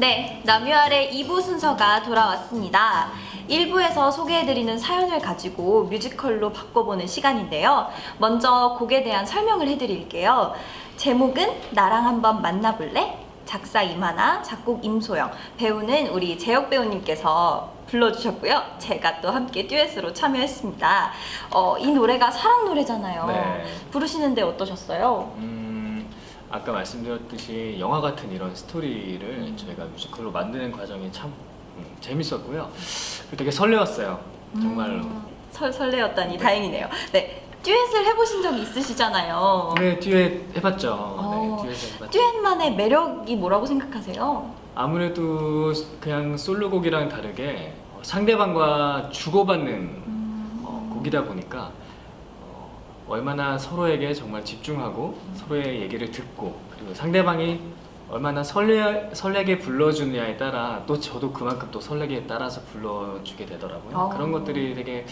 네, 남유알의 2부 순서가 돌아왔습니다. 1부에서 소개해드리는 사연을 가지고 뮤지컬로 바꿔보는 시간인데요. 먼저 곡에 대한 설명을 해드릴게요. 제목은 나랑 한번 만나볼래? 작사 이만아, 작곡 임소영, 배우는 우리 재혁 배우님께서 불러주셨고요. 제가 또 함께 듀엣으로 참여했습니다. 어, 이 노래가 사랑 노래잖아요. 네. 부르시는데 어떠셨어요? 음, 아까 말씀드렸듯이 영화 같은 이런 스토리를 음. 저희가 뮤지컬로 만드는 과정이 참 음, 재밌었고요. 그리고 되게 설레었어요. 정말로. 음, 설, 설레었다니 다행이네요. 네, 듀엣을 해보신 적이 있으시잖아요. 네, 듀엣 해봤죠. 어, 네, 듀엣 해봤죠. 듀엣만의 매력이 뭐라고 생각하세요? 아무래도 그냥 솔로곡이랑 다르게 어, 상대방과 주고받는 음, 어, 곡이다 보니까 어, 얼마나 서로에게 정말 집중하고 서로의 얘기를 듣고 그리고 상대방이 얼마나 설레, 설레게 불러주느냐에 따라 또 저도 그만큼 또 설레게 따라서 불러주게 되더라고요. 어. 그런 것들이 되게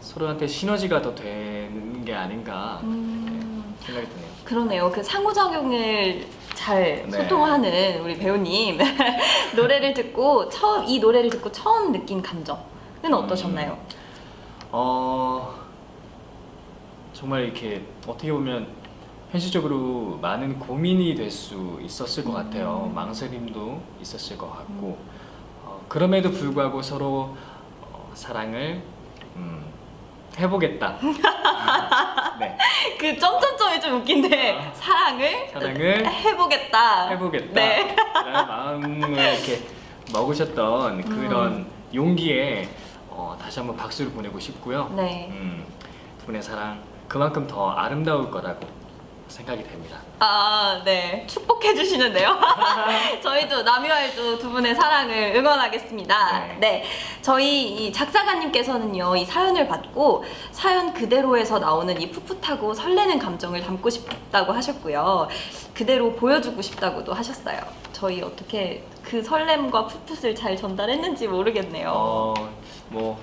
서로한테 시너지가 더 되는 게 아닌가 음, 네, 생각이 드네요. 그러네요. 그 상호작용을 잘 네. 소통하는 우리 배우님 노래를 듣고 처음 이 노래를 듣고 처음 느낀 감정은 어떠셨나요? 어 정말 이렇게 어떻게 보면 현실적으로 많은 고민이 될 수 있었을 것 같아요. 음. 망설임도 있었을 것 같고 어, 그럼에도 불구하고 서로 어, 사랑을 음, 해보겠다. 네, 그 점점점이 좀 웃긴데 아. 사랑을 사랑을 해보겠다. 해보겠다. 네. 라는 마음을 이렇게 먹으셨던 그런 음. 용기에 어, 다시 한번 박수를 보내고 싶고요. 네. 음, 두 분의 사랑 그만큼 더 아름다울 거라고 생각이 됩니다. 아, 네. 축복해 주시는데요. 저희도 남유알도 두 분의 사랑을 응원하겠습니다. 네. 네. 저희 이 작사가님께서는요, 이 사연을 받고 사연 그대로에서 나오는 이 풋풋하고 설레는 감정을 담고 싶다고 하셨고요. 그대로 보여주고 싶다고도 하셨어요. 저희 어떻게 그 설렘과 풋풋을 잘 전달했는지 모르겠네요. 어, 뭐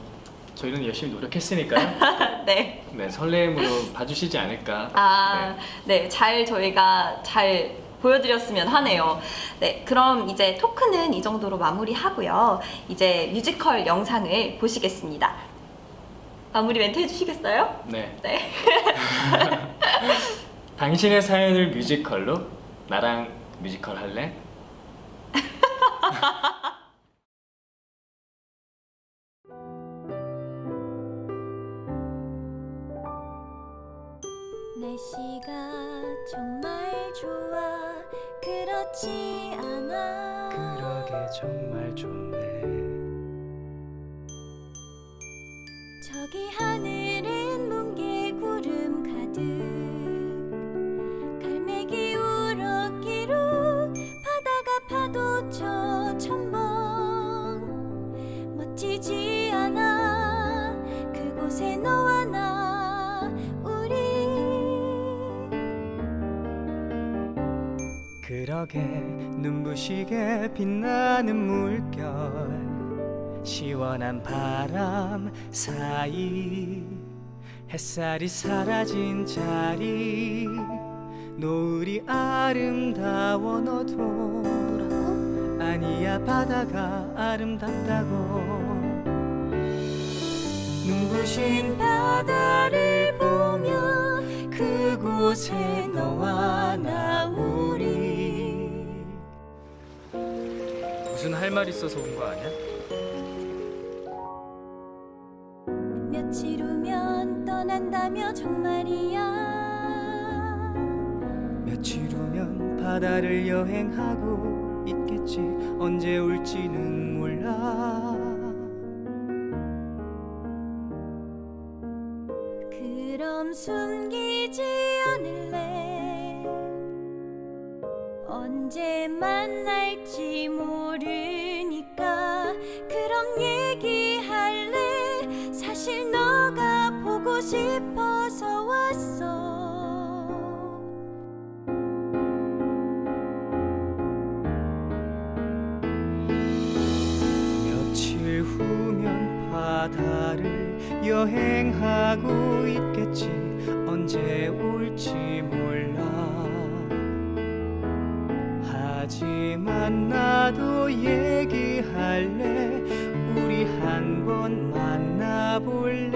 저희는 열심히 노력했으니까요. 네. 네, 설렘으로 봐주시지 않을까. 아, 네, 잘 저희가 잘 보여드렸으면 하네요. 네, 그럼 이제 토크는 이 정도로 마무리하고요. 이제 뮤지컬 영상을 보시겠습니다. 마무리 멘트 해주시겠어요? 네. 네. 당신의 사연을 뮤지컬로 나랑 뮤지컬 할래? 날씨가 정말 좋아. 그렇지 않아. 그러게 정말 좋네 그러게 눈부시게 빛나는 물결 시원한 바람 사이 햇살이 사라진 자리 노을이 아름다워 너도 아니야 바다가 아름답다고. 눈부신 바다를 보며 그곳에 너와 나 우리 말 있어서 온 거 아니야? 며칠 후면 떠난다며 정말이야. 며칠 후면 바다를 여행하고 있겠지. 언제 올지는 몰라. 그럼 숨기지 않을래? 언제 만날지 모르 바다를 여행하고 있겠지. 언제 올지 몰라. 하지 다시 만나도 얘기할래. 우리 한 번 만나볼래